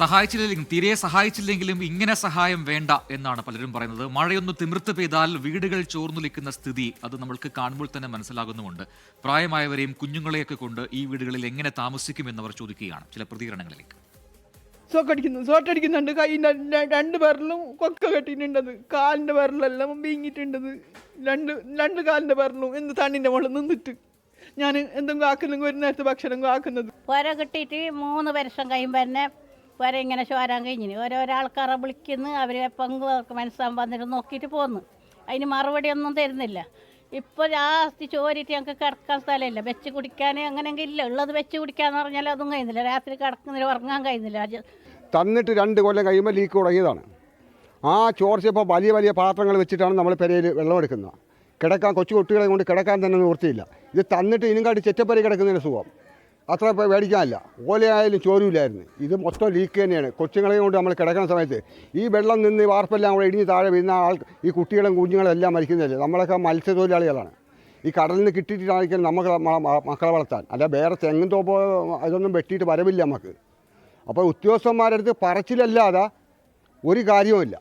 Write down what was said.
സഹായിച്ചില്ലെങ്കിലും തീരെ സഹായിച്ചില്ലെങ്കിലും ഇങ്ങനെ സഹായം വേണ്ട എന്നാണ് പലരും പറയുന്നത്. മഴയൊന്ന് തിമിർത്ത് പെയ്താൽ വീടുകൾ ചോർന്നൊലിക്കുന്ന സ്ഥിതി അത് നമ്മൾക്ക് കാണുമ്പോൾ തന്നെ മനസ്സിലാകുന്നുമുണ്ട്. പ്രായമായവരെയും കുഞ്ഞുങ്ങളെയൊക്കെ കൊണ്ട് ഈ വീടുകളിൽ എങ്ങനെ താമസിക്കുമെന്നവർ ചോദിക്കുകയാണ് ചില പ്രതികരണങ്ങളിലേക്ക്. സോക്കടിക്കുന്നു സോട്ടടിക്കുന്നുണ്ട് കൈയിന്റെ രണ്ട് പേരിലും കൊക്ക കെട്ടിയിട്ടുണ്ടത്. കാലിന്റെ പേരിലെല്ലാം വീങ്ങിയിട്ടുണ്ടത്. രണ്ട് രണ്ട് കാലിന്റെ പേരിലും എന്ത് തണ്ണിന്റെ മുകളിൽ നിന്നിട്ട്. ഞാൻ എന്തെങ്കിലും ആക്കുന്നെങ്കിൽ ഒരു നേരത്തെ ഭക്ഷണം ആക്കുന്നത് പുര കിട്ടിയിട്ട് മൂന്ന് വർഷം കഴിയുമ്പോൾ തന്നെ പുര ഇങ്ങനെ ചോരാൻ കഴിഞ്ഞിന്. ഓരോരോ ആൾക്കാരെ വിളിക്കുന്ന അവർ പങ്ക് മനസ്സാൻ വന്നിട്ട് നോക്കിയിട്ട് പോന്നു. അതിന് മറുപടി ഒന്നും തരുന്നില്ല. ഇപ്പോൾ ലാസ്റ്റ് ചോരിട്ട് ഞങ്ങൾക്ക് കിടക്കാൻ സ്ഥലമില്ല. വെച്ച് കുടിക്കാൻ അങ്ങനെയെങ്കിൽ ഇല്ല. ഉള്ളത് വെച്ച് കുടിക്കാന്ന് പറഞ്ഞാൽ അതും കഴിയുന്നില്ല. രാത്രി കിടക്കുന്നില്ല ഉറങ്ങാൻ കഴിയുന്നില്ല. തന്നിട്ട് രണ്ട് കൊല്ലം കഴിയുമ്പോൾ ലീക്ക് തുടങ്ങിയതാണ്. ആ ചോർച്ച ഇപ്പോൾ വലിയ വലിയ പാത്രങ്ങൾ വെച്ചിട്ടാണ് നമ്മൾ പെരയിൽ വെള്ളമെടുക്കുന്നത് കിടക്കാൻ കൊച്ചു കുട്ടികളെ കൊണ്ട് കിടക്കാൻ തന്നെ നിവൃത്തിയില്ല. ഇത് തന്നിട്ട് ഇനും ചെറ്റപ്പരി കിടക്കുന്നതിന് സുഖം. അത്ര മേടിക്കാനില്ല. ഓലയായാലും ചോരൂലായിരുന്നു ഇത് മൊത്തം ലീക്ക് തന്നെയാണ്. കൊച്ചുങ്ങളെ കൊണ്ട് നമ്മൾ കിടക്കുന്ന സമയത്ത് ഈ വെള്ളം നിന്ന് വാർപ്പെല്ലാം കൂടെ ഇടിഞ്ഞ് താഴെ വീഴുന്ന ആൾ ഈ കുട്ടികളും കുഞ്ഞുങ്ങളും എല്ലാം മരിക്കുന്നതല്ലേ? നമ്മളൊക്കെ മത്സ്യത്തൊഴിലാളികളാണ്. ഈ കടലിൽ നിന്ന് കിട്ടിയിട്ടായിരിക്കും നമുക്ക് മക്കളെ വളർത്താൻ. അല്ല വേറെ തെങ്ങും തോപ്പോ അതൊന്നും വെട്ടിയിട്ട് വരവില്ല നമുക്ക്. അപ്പോൾ ഉദ്യോഗസ്ഥന്മാരുടെ അടുത്ത് പറച്ചിലല്ലാതെ ഒരു കാര്യവുമില്ല.